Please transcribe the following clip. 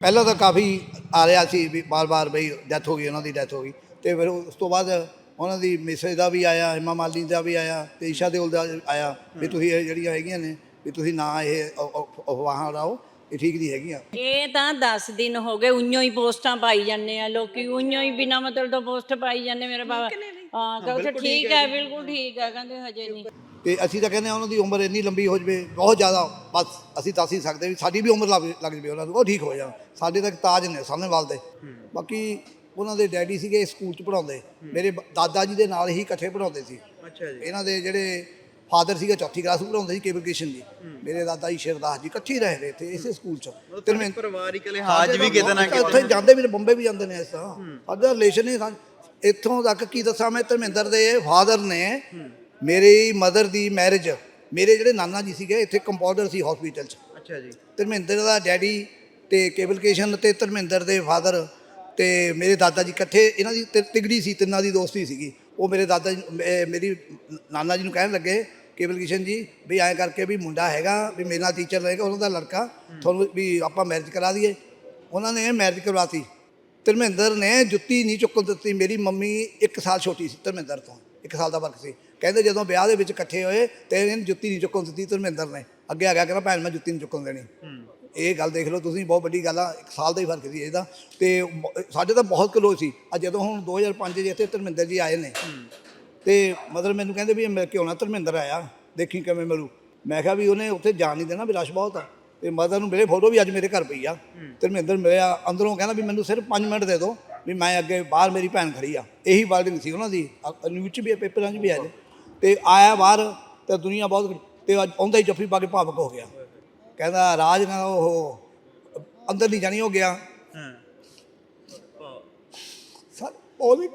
ਪਹਿਲਾਂ ਤਾਂ ਕਾਫੀ ਆ ਰਿਹਾ ਸੀ ਵੀ ਬਾਰ-ਬਾਰ ਬਈ ਡੈਥ ਹੋ ਗਈ ਉਹਨਾਂ ਦੀ ਡੈਥ ਹੋ ਗਈ। ਤੇ ਫਿਰ ਉਸ ਤੋਂ ਬਾਅਦ ਉਹਨਾਂ ਦੀ ਮਿਸੇਜ ਦਾ ਵੀ ਆਇਆ ਹਿਮਾ ਮਾਲਿਨੀ ਦਾ ਵੀ ਆਇਆ ਤੇ ਈਸ਼ਾ ਦੇਓਲ ਦਾ ਆਇਆ ਵੀ ਤੁਸੀਂ ਇਹ ਜਿਹੜੀਆਂ ਹੈਗੀਆਂ ਨੇ ਵੀ ਤੁਸੀਂ ਨਾ ਇਹ ਅਫਵਾਹਾਂ ਉਡਾਓ ਇਹ ਠੀਕ ਨਹੀਂ ਹੈਗੀਆਂ। ਇਹ ਤਾਂ 10 ਦਿਨ ਹੋ ਗਏ ਉਈਓ ਹੀ ਪੋਸਟਾਂ ਪਾਈ ਜਾਂਦੇ ਆ ਲੋਕੀ ਉਈਓ ਹੀ ਬਿਨਾ ਮਤਲਬ ਤੋਂ ਪੋਸਟ ਪਾਈ ਜਾਂਦੇ ਮੇਰੇ ਬਾਬਾ। ਹਾਂ ਕਹਿੰਦੇ ਠੀਕ ਹੈ ਬਿਲਕੁਲ ਠੀਕ ਹੈ ਕਹਿੰਦੇ ਹਜੇ ਨਹੀਂ। ਤੇ ਅਸੀਂ ਤਾਂ ਕਹਿੰਦੇ ਹਾਂ ਉਹਨਾਂ ਦੀ ਉਮਰ ਇੰਨੀ ਲੰਬੀ ਹੋ ਜਵੇ ਬਹੁਤ ਜ਼ਿਆਦਾ ਬਸ ਅਸੀਂ ਦੱਸ ਹੀ ਸਕਦੇ ਵੀ ਸਾਡੀ ਵੀ ਉਮਰ ਲੱਗ ਜਵੇ ਉਹਨਾਂ ਨੂੰ ਉਹ ਠੀਕ ਹੋ ਜਾਣ। ਸਾਡੇ ਤੱਕ ਤਾਜ ਨੇ ਸਾਹਮਣੇ ਦੇ। ਬਾਕੀ ਉਹਨਾਂ ਦੇ ਡੈਡੀ ਸੀਗੇ ਸਕੂਲ 'ਚ ਪੜਾਉਂਦੇ ਮੇਰੇ ਦਾਦਾ ਜੀ ਦੇ ਨਾਲ ਹੀ ਇਕੱਠੇ ਪੜਾਉਂਦੇ ਸੀ। ਅੱਛਾ ਜੀ। ਇਹਨਾਂ ਦੇ ਜਿਹੜੇ ਫਾਦਰ ਸੀਗੇ ਚੌਥੀ ਕਲਾਸ ਪੜਾਉਂਦੇ ਸੀ ਕੇਬਲ ਕ੍ਰਿਸ਼ਨ ਜੀ ਮੇਰੇ ਦਾਦਾ ਜੀ ਸ਼ਿਰਦਾਸ ਜੀ ਇਕੱਠੇ ਹੀ ਰਹੇ ਨੇ ਇੱਥੇ ਇਸੇ ਸਕੂਲ 'ਚ। ਤਿੰਨ ਪਰਿਵਾਰਿਕ ਲਿਹਾਜ਼ ਵੀ ਕਿਤੇ ਨਾ ਕਿਤੇ ਉੱਥੇ ਜਾਂਦੇ ਵੀ ਨੇ ਬੰਬੇ ਵੀ ਜਾਂਦੇ ਨੇ ਇਸ ਤਰ੍ਹਾਂ। ਸਾਡਾ ਰਿਲੇਸ਼ਨ ਹੀ ਇੱਥੋਂ ਤੱਕ ਕੀ ਦੱਸਾਂ ਮੈਂ ਧਰਮਿੰਦਰ ਦੇ ਫਾਦਰ ਨੇ ਮੇਰੀ ਮਦਰ ਦੀ ਮੈਰਿਜ ਮੇਰੇ ਜਿਹੜੇ ਨਾਨਾ ਜੀ ਸੀਗੇ ਇੱਥੇ ਕੰਪਾਊਂਡਰ ਸੀ ਹਸਪੀਟਲ 'ਚ। ਅੱਛਾ ਜੀ। ਧਰਮਿੰਦਰ ਦਾ ਡੈਡੀ ਤੇ ਕੇਬਲ ਕ੍ਰਿਸ਼ਨ ਤੇ ਧਰਮਿੰਦਰ ਦੇ ਫਾਦਰ ਤੇ ਮੇਰੇ ਦਾਦਾ ਜੀ ਇਕੱਠੇ ਇਹਨਾਂ ਦੀ ਤਿਗੜੀ ਸੀ ਤਿੰਨਾਂ ਦੀ ਦੋਸਤੀ ਸੀਗੀ। ਉਹ ਮੇਰੇ ਦਾਦਾ ਜੀ ਮੇਰੀ ਨਾਨਾ ਜੀ ਨੂੰ ਕਹਿਣ ਲੱਗੇ ਕੇਬਲ ਕ੍ਰਿਸ਼ਨ ਜੀ ਵੀ ਐਂ ਕਰਕੇ ਵੀ ਮੁੰਡਾ ਹੈਗਾ ਵੀ ਮੇਰੇ ਨਾਲ ਟੀਚਰ ਰਹੇਗਾ ਉਹਨਾਂ ਦਾ ਲੜਕਾ ਤੁਹਾਨੂੰ ਵੀ ਆਪਾਂ ਮੈਰਿਜ ਕਰਾ ਦਈਏ। ਉਹਨਾਂ ਨੇ ਮੈਰਿਜ ਕਰਵਾਤੀ। ਧਰਮਿੰਦਰ ਨੇ ਜੁੱਤੀ ਨਹੀਂ ਚੁੱਕਣ ਦਿੱਤੀ। ਮੇਰੀ ਮੰਮੀ 1 ਸਾਲ ਛੋਟੀ ਸੀ ਧਰਮਿੰਦਰ ਤੋਂ 1 ਸਾਲ ਦਾ ਫ਼ਰਕ ਸੀ। ਕਹਿੰਦੇ ਜਦੋਂ ਵਿਆਹ ਦੇ ਵਿੱਚ ਇਕੱਠੇ ਹੋਏ ਤੇ ਇਹਨੇ ਜੁੱਤੀ ਨਹੀਂ ਚੁੱਕਣ ਦਿੱਤੀ ਧਰਮਿੰਦਰ ਨੇ। ਅੱਗੇ ਆ ਗਿਆ ਕਹਿੰਦਾ ਭੈਣ ਮੈਂ ਜੁੱਤੀ ਨਹੀਂ ਚੁੱਕਣ ਦੇਣੀ। ਇਹ ਗੱਲ ਦੇਖ ਲਓ ਤੁਸੀਂ ਬਹੁਤ ਵੱਡੀ ਗੱਲ ਆ ਇੱਕ ਸਾਲ ਦਾ ਹੀ ਫ਼ਰਕ ਸੀ ਇਹਦਾ। ਤੇ ਸਾਡੇ ਤਾਂ ਬਹੁਤ ਕਲੋ ਸੀ। ਆ ਜਦੋਂ ਹੁਣ 2005 ਦੇ ਇੱਥੇ ਧਰਮਿੰਦਰ ਜੀ ਆਏ ਨੇ ਤੇ ਮਤਲਬ ਮੈਨੂੰ ਕਹਿੰਦੇ ਵੀ ਇਹ ਮਿਲ ਕੇ ਆਉਣਾ ਧਰਮਿੰਦਰ ਆਇਆ ਦੇਖੀ ਕਿਵੇਂ ਮਿਲੂ ਮੈਂ ਕਿਹਾ ਵੀ ਉਹਨੇ ਉੱਥੇ ਜਾਣ ਨਹੀਂ ਦੇਣਾ ਵੀ ਰਸ਼ ਬਹੁਤ ਆ। ਤੇ ਮਦਰ ਨੂੰ ਮੇਰੇ ਫੋਟੋ ਵੀ ਅੱਜ ਮੇਰੇ ਘਰ ਪਈ ਆ। ਧਰਮਿੰਦਰ ਮਿਲਿਆ ਅੰਦਰੋਂ ਕਹਿੰਦਾ ਵੀ ਮੈਨੂੰ ਸਿਰਫ 5 ਮਿੰਟ ਦੇ ਦਿਓ ਵੀ ਮੈਂ ਅੱਗੇ ਬਾਹਰ ਮੇਰੀ ਭੈਣ ਖੜੀ ਆ। ਇਹੀ ਵਰਡਿੰਗ ਸੀ ਉਹਨਾਂ ਦੀ। ਨਿਊਜ਼ 'ਚ ਵੀ ਪੇਪਰਾਂ 'ਚ ਵੀ ਆ ਜੇ ਤੇ ਆਇਆ ਬਾਹਰ ਤੇ ਦੁਨੀਆ ਬਹੁਤ ਤੇ ਆਉਂਦਾ ਹੀ ਜੱਫੀ ਪਾ ਕੇ ਭਾਵਕ ਹੋ ਗਿਆ। ਕਹਿੰਦਾ ਰਾਜ ਕਹਿੰਦਾ ਉਹ ਅੰਦਰ ਨਹੀਂ ਜਾਣੀ ਹੋ ਗਿਆ। ਹਾਂ। ਸਰ ਉਹਨੇ